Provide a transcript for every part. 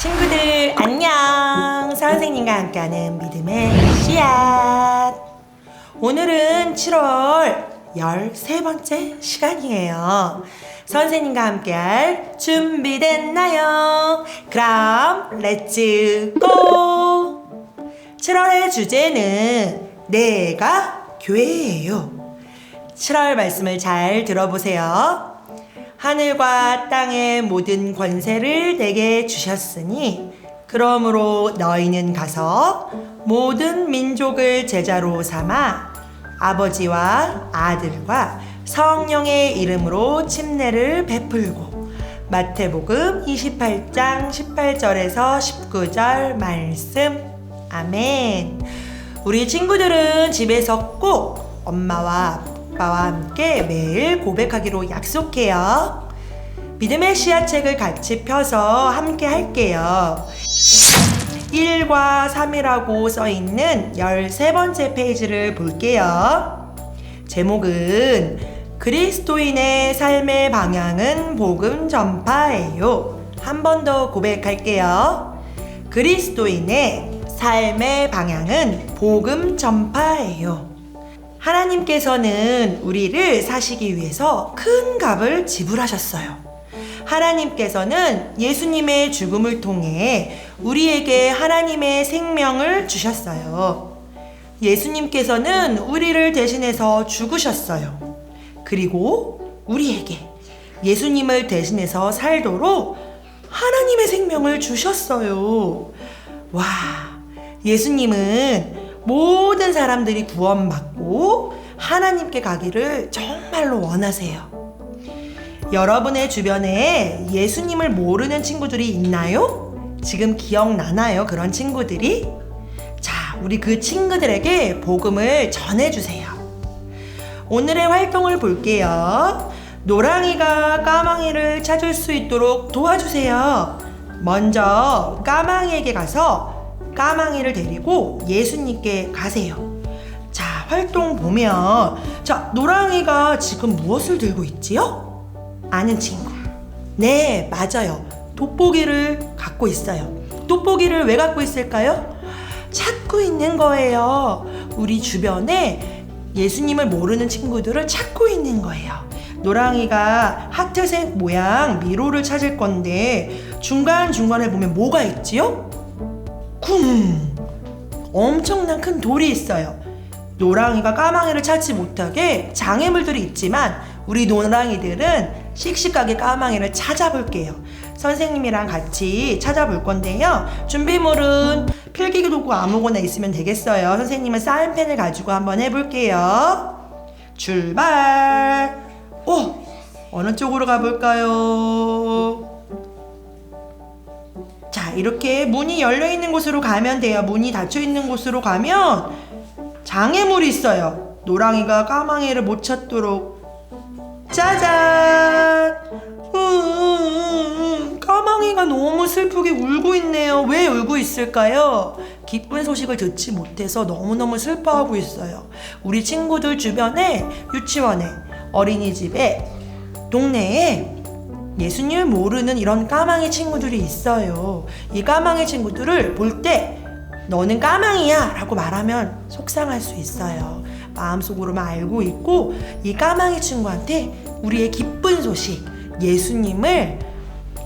친구들 안녕. 선생님과 함께하는 믿음의 씨앗. 오늘은 7월 13번째 시간이에요. 선생님과 함께할 준비됐나요? 그럼 렛츠 고 7월의 주제는 내가 교회예요. 7월 말씀을 잘 들어보세요 하늘과 땅의 모든 권세를 내게 주셨으니 그러므로 너희는 가서 모든 민족을 제자로 삼아 아버지와 아들과 성령의 이름으로 침례를 베풀고 마태복음 28장 18절에서 19절 말씀. 아멘. 우리 친구들은 집에서 꼭 엄마와 아빠와 함께 매일 고백하기로 약속해요. 믿음의 씨앗책을 같이 펴서 함께 할게요. 1과 3이라고 써 있는 13번째 페이지를 볼게요. 제목은 그리스도인의 삶의 방향은 복음 전파예요. 한 번 더 고백할게요. 그리스도인의 삶의 방향은 복음 전파예요. 하나님께서는 우리를 사시기 위해서 큰 값을 지불하셨어요. 하나님께서는 예수님의 죽음을 통해 우리에게 하나님의 생명을 주셨어요. 예수님께서는 우리를 대신해서 죽으셨어요. 그리고 우리에게 예수님을 대신해서 살도록 하나님의 생명을 주셨어요. 와, 예수님은 모든 사람들이 구원받고 하나님께 가기를 정말로 원하세요. 여러분의 주변에 예수님을 모르는 친구들이 있나요? 지금 기억나나요? 그런 친구들이? 자, 우리 그 친구들에게 복음을 전해주세요. 오늘의 활동을 볼게요. 노랑이가 까망이를 찾을 수 있도록 도와주세요. 먼저 까망이에게 가서 까망이를 데리고 예수님께 가세요. 자, 활동 보면 자, 노랑이가 지금 무엇을 들고 있지요? 아는 친구. 네, 맞아요. 돋보기를 갖고 있어요. 돋보기를 왜 갖고 있을까요? 찾고 있는 거예요. 우리 주변에 예수님을 모르는 친구들을 찾고 있는 거예요. 노랑이가 하트색 모양 미로를 찾을 건데 중간중간에 보면 뭐가 있지요? 쿵! 엄청난 큰 돌이 있어요. 노랑이가 까망이를 찾지 못하게 장애물들이 있지만 우리 노랑이들은 씩씩하게 까망이를 찾아볼게요. 선생님이랑 같이 찾아볼 건데요. 준비물은 필기 도구 아무거나 있으면 되겠어요. 선생님은 사인펜을 가지고 한번 해볼게요. 출발! 오! 어느 쪽으로 가볼까요? 자, 이렇게 문이 열려 있는 곳으로 가면 돼요. 문이 닫혀 있는 곳으로 가면 장애물이 있어요. 노랑이가 까망이를 못 찾도록. 짜잔! 음, 까망이가 너무 슬프게 울고 있네요. 왜 울고 있을까요? 기쁜 소식을 듣지 못해서 너무너무 슬퍼하고 있어요. 우리 친구들 주변에 유치원에 어린이집에 동네에 예수님을 모르는 이런 까망이 친구들이 있어요. 이 까망이 친구들을 볼 때 너는 까망이야 라고 말하면 속상할 수 있어요. 마음속으로만 알고 있고 이 까망이 친구한테 우리의 기쁜 소식 예수님을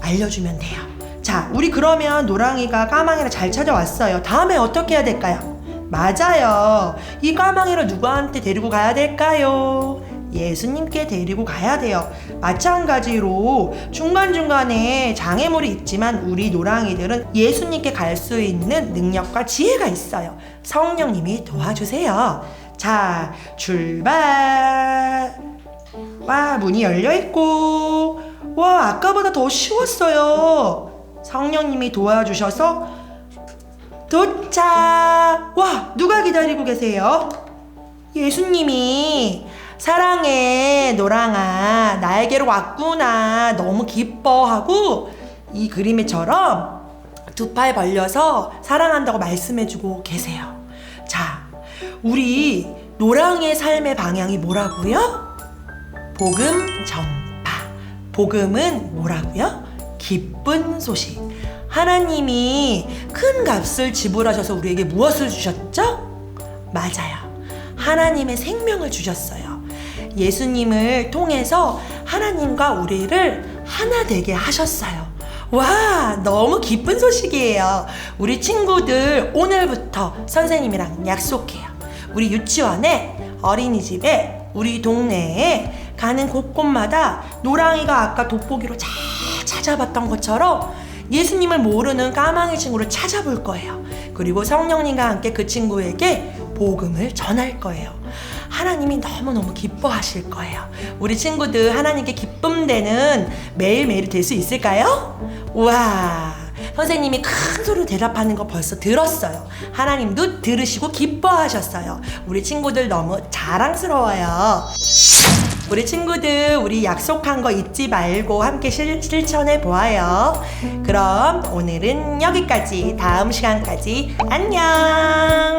알려주면 돼요. 자, 우리 그러면 노랑이가 까망이를 잘 찾아왔어요. 다음에 어떻게 해야 될까요? 맞아요. 이 까망이를 누구한테 데리고 가야 될까요? 예수님께 데리고 가야 돼요. 마찬가지로 중간중간에 장애물이 있지만 우리 노랑이들은 예수님께 갈 수 있는 능력과 지혜가 있어요. 성령님이 도와주세요. 자, 출발! 와, 문이 열려있고, 와, 아까보다 더 쉬웠어요. 성령님이 도와주셔서 도착! 와, 누가 기다리고 계세요? 예수님이 사랑해 노랑아 나에게로 왔구나 너무 기뻐하고 이 그림에처럼 두 팔 벌려서 사랑한다고 말씀해주고 계세요. 자, 우리 노랑의 삶의 방향이 뭐라고요? 복음 전파. 복음은 뭐라고요? 기쁜 소식. 하나님이 큰 값을 지불하셔서 우리에게 무엇을 주셨죠? 맞아요. 하나님의 생명을 주셨어요. 예수님을 통해서 하나님과 우리를 하나 되게 하셨어요. 와, 너무 기쁜 소식이에요. 우리 친구들 오늘부터 선생님이랑 약속해요. 우리 유치원에 어린이집에 우리 동네에 가는 곳곳마다 노랑이가 아까 돋보기로 잘 찾아봤던 것처럼 예수님을 모르는 까망이 친구를 찾아볼 거예요. 그리고 성령님과 함께 그 친구에게 복음을 전할 거예요. 하나님이 너무너무 기뻐하실 거예요. 우리 친구들 하나님께 기쁨되는 매일매일 될수 있을까요? 우와. 선생님이 큰 소리로 대답하는 거 벌써 들었어요. 하나님도 들으시고 기뻐하셨어요. 우리 친구들 너무 자랑스러워요. 우리 친구들 우리 약속한 거 잊지 말고 함께 실, 실천해 보아요. 그럼 오늘은 여기까지. 다음 시간까지 안녕.